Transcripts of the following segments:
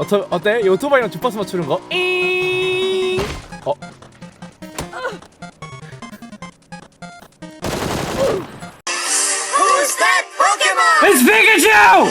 어떠, 어때? 이 오토바이랑 주파수 맞추는 거? 잉! 어? Who's that Pokemon? It's Pikachu!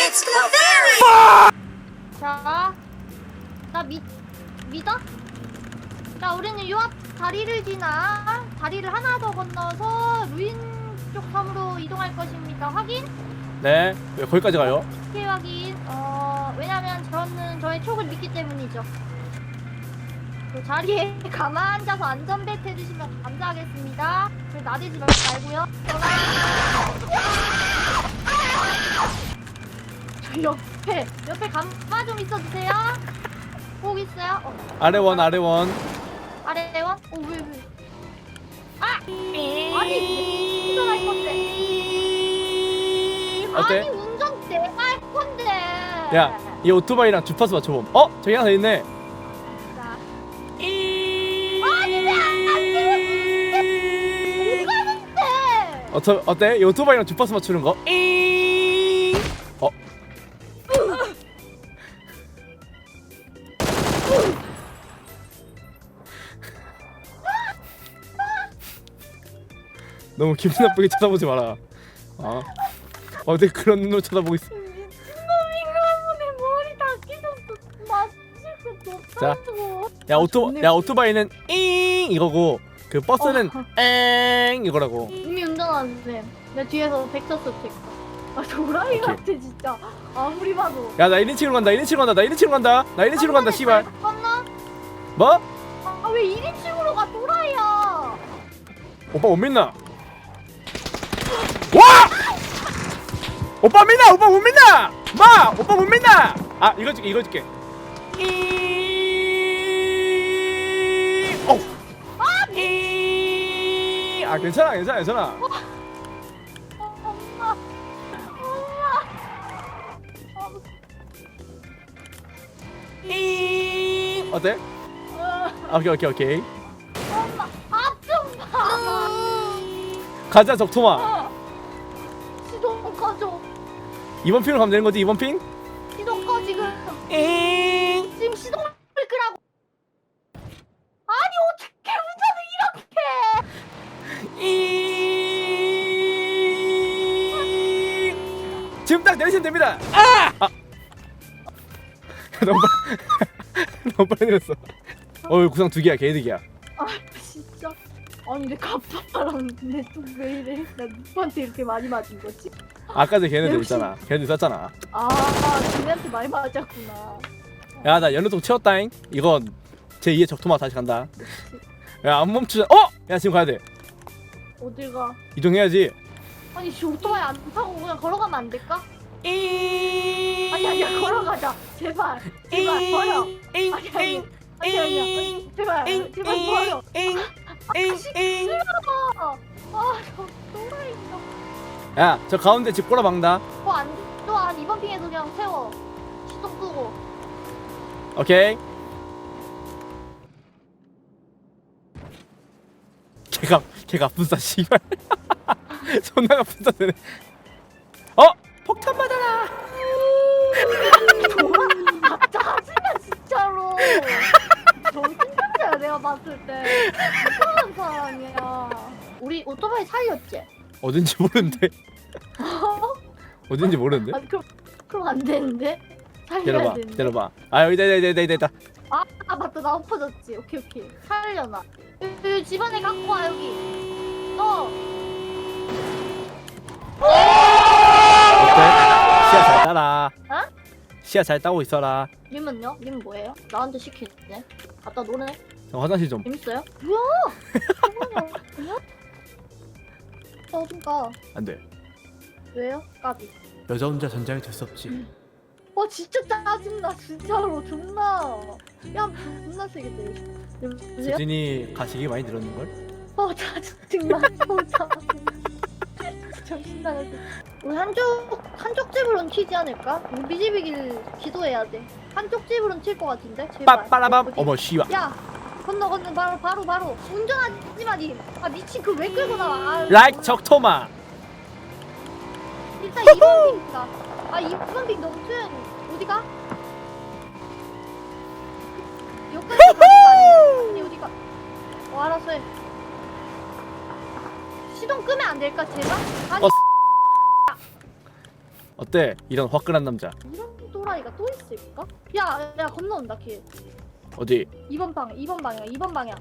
It's Clefairy! 자, 나 믿, 믿어? 자, 우리는 요 앞 다리를 지나 다리를 하나 더 건너서 루인 쪽 섬으로 이동할 것입니다. 확인? 네, 왜 거기까지 가요? 오케이, 확인. 어, 왜냐면 저는 저의 촉을 믿기 때문이죠. 그 자리에 가만 앉아서 안전벨트 해주시면 감사하겠습니다. 그 나대지 말- 말고요. 저 옆에, 옆에 가만 좀 있어주세요. 꼭 있어요? 어, 아래 원, 아래 원. 아래 원? 어, 왜, 왜? 아! 아니, 운전할 건데. 어때? 아니. 야, 이 오토바이랑 주파수 맞춰봄. 어? 저기 하나 더 있네. 자. 어떠, 어때? 이 오토바이랑 주파수 맞추는 거? 잉! 어? 너무 기분 나쁘게 쳐다보지 마라. 어? 어디 그런 눈으로 쳐다보고 있어? 자. 높아지고. 야 오토. 야 오토바이는 잉 이거고 그 버스는 엥 이거라고. 이미 운전하는데 내 뒤에서 백쳤어 체크. 아 도라이 오케이. 같아 진짜. 아무리 봐도. 야 나 1인칭으로 간다 1인칭으로 간다 나 1인칭으로 간다 나 1인칭으로 간다 씨발 건너? 뭐? 아왜 1인칭으로 가 도라이야? 오빠 못 믿나? 와! 오빠 믿나? 오빠 못 믿나? 마! 오빠 못 믿나? 아 이거 줄게 이거 줄게 이... 아 괜찮아 괜찮아 괜찮아 엄마. 어. 어때? 어, 아, 오케이 오케이 오케이 엄마. 앞좀 봐. 가자 적토마 어. 시동 꺼줘. 이번 핑으로 가면 되는 거지 이번 핑? 시동 꺼 지금. 잉... 지금 딱 내리시면 됩니다. 아! 아! 너무 빨리 너무 빨리 내렸어. 어 구상 두 개야 개이득이야. 아 진짜. 아니 내 갑바랑 내똥왜 이래? 나 누구한테 이렇게 많이 맞은 거지? 아까 전에 걔네들 역시. 있잖아. 걔네들 썼잖아. 아, 쟤네한테 많이 맞았구나. 야 나 연료통 채웠다잉. 이건 제 2의 적토마 다시 간다. 야 안 멈추자. 어? 야 지금 가야 돼. 어딜 가? 이동해야지. 아니 씨 오토바이 안 타고 그냥 걸어가면 안 될까? 잉... 아니 아니야 걸어가자. 제발. 제발 버려. 잉... 아니 아니. 잉... 아니 아니야. 제발. 잉... 제발 버려. 잉... 잉... 잉... 싫어. 아, 저 또라이가. 야, 저 가운데 집 꼬라 박는다. 뭐안 또한 이번 핑에서 그냥 세워. 시동 끄고. 오케이. 걔가 걔가 분싸 씨발. 존나 분싸 되네. 어? 폭탄 받아라. 아, 짜증나 진짜로. 정신병자야 내가 봤을 때. 이상한 사람이야. 우리 오토바이 살렸지? 어딘지 모르는데. 어딘지 모르는데. 아니 그럼 그럼 안 되는데? 살려야 기다려봐. 되는데. 기다려봐. 아 여기다 여기다 여기다 여기다. 아, 아 맞다 나 엎어졌지. 오케이 오케이. 살려놔. 여기 집안에 갖고 와 여기. 너. 어? 시야 잘 따고 있어라. 님은요? 님 뭐예요? 나한테 시키네. 갖다 노네. 저 화장실 좀. 재밌어요? 뭐야? 그냥? 저좀 가. 안 돼. 왜요? 까비. 여자 혼자 전장에 될수 없지. 와 진짜 짜증나 진짜로 존나. 야 존나 세게 싶어. 여보세요? 수진이 가식이 많이 늘었는 걸? 어 짜증나. 어 짜증나. 정신 나갔어. 우리 한쪽 한쪽 집으로는 튀지 않을까? 우리 비집이길 기도해야 돼. 한쪽 집으로는 튈것 같은데. 제발. 빠빠라밤. 어디? 어머 씨발. 야 건너 건너 바로 바로 바로 운전하지 마 님. 아 미친 그 왜 끌고 나와? 아, 라이크 적토마. 일단 2번 핑가. 아 2번 핑 너무 조용히. 어디가? 여기까지 가는 거 아니야? 아니 어디가? 어 알았어 해. 시동 끄면 안 될까 제발? 아니 어. 어때? 이런 화끈한 남자. 이런 또라이가 또 있을까? 야, 야 건너온다 길. 어디? 2번 방, 2번 방향, 2번 방향.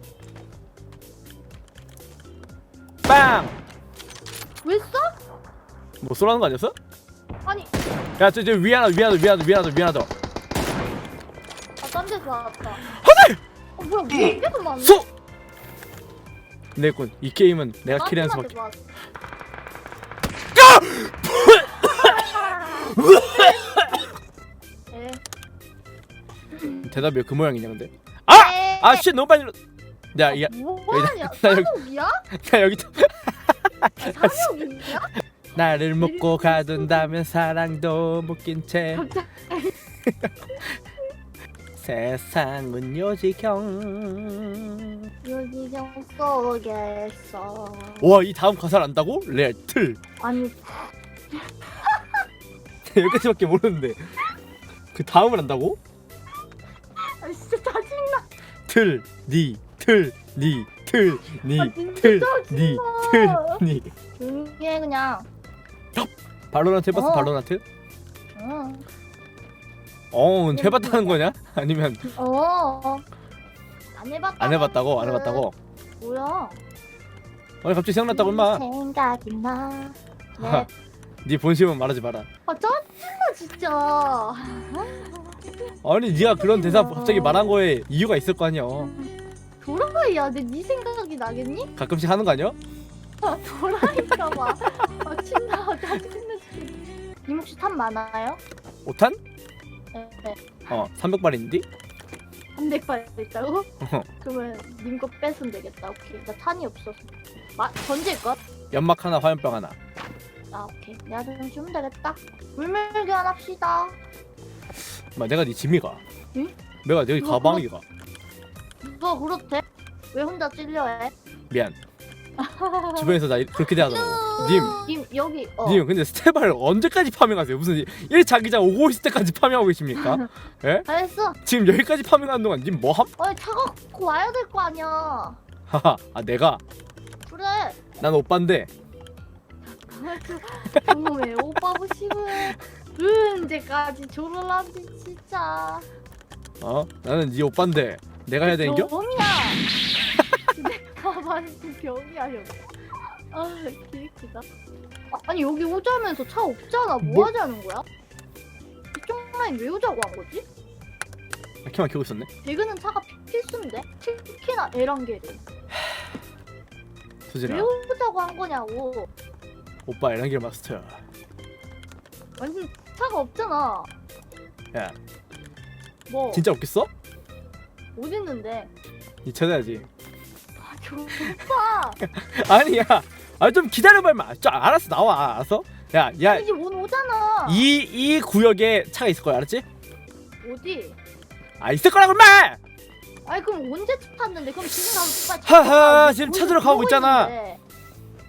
빵! 왜 써? 뭐 쏘라는 거 아니었어? 아니, 야, 저, 저 위에 하나, 위에 하나, 위에 하나, 위에 하나, 위에 하나 더. 아, 딴 데서 나왔다. 하늘! 어, 뭐야, 뭐 이게 더 많네? 쏘! 내군. 이 게임은 내가 킬하는 수밖에. 나왔어. 에, 대답이 왜그 모양이냐 근데? 아! 에, 아, 씨 너무 빨리. 야, 야, 뭐하냐? 나 여기- 산옥이야? 나 여기 또 산옥이야? 나를 묶고 가둔다면 사랑도 묶인 채 세상은 요지경. 요지경 속에서 와, 이 다음 가사를 안다고? 레알 틀. 아니 여기까지밖에 모르는데. 그 다음을 안다고? 아, 진짜 짜증나 틀, 니, 틀, 니, 틀, 니, 아, 진짜 틀, 짜증나. 니, 틀, 니. 조용히 해 그냥 발로란트 해봤어? 어. 발로란트? 응. 어, 해봤다는 거냐? 아니면 어. 안 해봤다. 안 해봤다고? 안 해봤다고? 뭐야? 아니 갑자기 생각났다고 임마. 생각이 나. 네. 하, 네 본심은 말하지 마라. 아 짜증나 진짜. 아니 네가 그런 대사 갑자기 말한 거에 이유가 있을 거 아니야. 도라이야. 내네 생각이 나겠니? 가끔씩 하는 거 아니야? 아, 도라이가 봐. 아 진짜 짜증나 진짜. 님 혹시 탑 많아요? 5탄? 네. 네. 어, 300발인데? 300발 있다고? 어. 그러면 님 거 뺏으면 되겠다. 오케이. 나 탄이 없어서. 마, 던질 것? 연막 하나, 화염병 하나. 아 오케이. 내가 좀 주면 되겠다. 물밀교환 합시다. 마, 내가 네 짐이가. 응? 내가 네 누가 가방이가. 너 그렇대? 왜 혼자 찔려해? 미안. 주변에서 나 그렇게 대하더라고. 님, 님 여기 어. 님 근데 스테발 언제까지 파밍하세요? 무슨 1자기장 오고 있을 때까지 파밍하고 계십니까? 예? 잘했어. 지금 여기까지 파밍하는 동안 님 뭐함? 어이 차가 갖고 와야 될 거 아니야. 하하, 아 내가 그래. 난 오빠인데 궁금해. 오빠 보시고해. 언제까지 졸을란지 진짜. 어? 나는 네 오빠인데 내가 해야 되는겨? 병이야. 내가 말했지 병이야 형. 아 기획이다. 아, 아니 여기 오자면서 차 없잖아. 뭐, 뭐? 하자는 거야? 이쪽 라인 왜 오자고 한 거지? 아, 키만 키고 있었네. 배그는 차가 피- 필수인데 특히나 에란게를 수진아, 왜 오자고 한 거냐고. 오빠 에란길 마스터야. 완전 차가 없잖아. 야, 뭐 진짜 없겠어? 어디 있는데? 니 찾아야지. 아, 오빠. 아니야. 아 좀 기다려봐 임마. 좀 알았어 나와. 알았어? 야, 야. 이제 못 오잖아. 이, 이 구역에 차가 있을 거야 알았지? 어디? 아 있을 거라고 임마! 아니 그럼 언제 차 탔는데? 그럼 지금 가서 빨리 하하, 차 지금 찾으러 보고 가고 있잖아.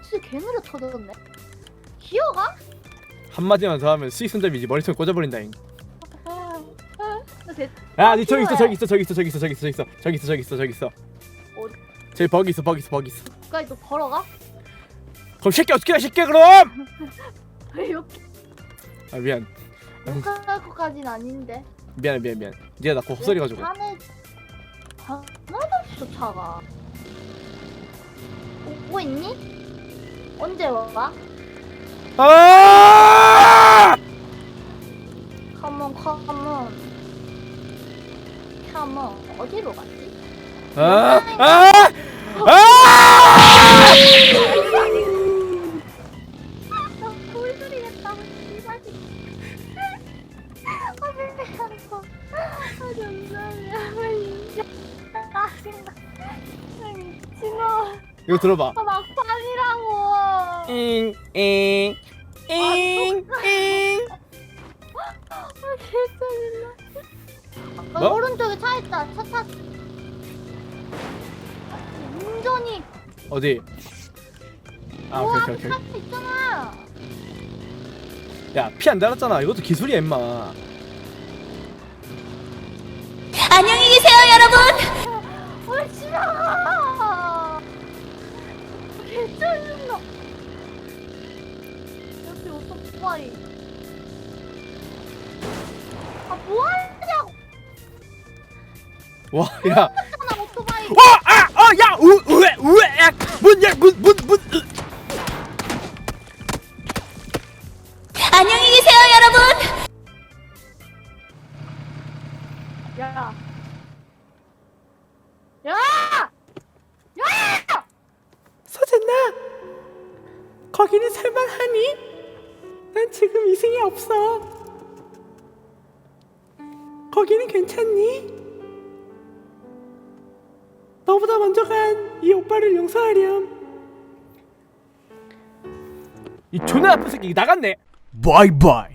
진짜 개느려 터졌네. 기어가? 한마디만 더 하면 수익 손잡이지 머리통 꽂아버린다잉. 아, 아, 나 됐- 야, 니 저기 있어. 저기 있어, 저기 있어, 저기 있어, 저기 있어, 저기 있어, 저기 있어, 저기 있어, 저기 있어. 어디? 저기 버기 있어, 버기 있어, 버기 있어. 여기까지 또 걸어가? 그럼 새끼 어떻게 해, 새끼 그럼? 왜 여기 아 미안, 갈 것까진 아닌데. 미안해, 미안, 미안. 니가 나그 헛소리 가지고. 안에 하나도 없어 차가. 오고 있니? 언제 와? 아! 컴온 컴온. 컴온 어디로 갔지? 아! 아! 아! 나 돌소리 냈다. 씨발. 아, 미안해. 아, 정말이야. 아, 진짜. 아, 미친놈. 이거 들어봐. 아. 잉, 잉, 잉, 잉. 아, 개짜증나. 아, 뭐? 오른쪽에 차 있다. 차 타. 운전이. 어디? 아, 우와, 오케이, 오케이, 차 오케이. 있잖아. 야, 피 안 달았잖아. 이것도 기술이야, 임마. 안녕히 계세요, 여러분. 뭐하냐 개짜증나 옆에 오토바이 아 뭐 하냐고 와, 야. 하나 오토바이 와, 아, 어, 야, 우, 우에, 우에, 야, 문, 야, 문, 문, 문. 으. 안녕히 계세요, 여러분. 야. 야! 야! 서진아, 거기는 살만하니? 난 지금 이승이 없어. 거기는 괜찮니? 너보다 먼저 간 이 오빠를 용서하렴. 이 존나 나쁜 새끼 나갔네. 바이바이.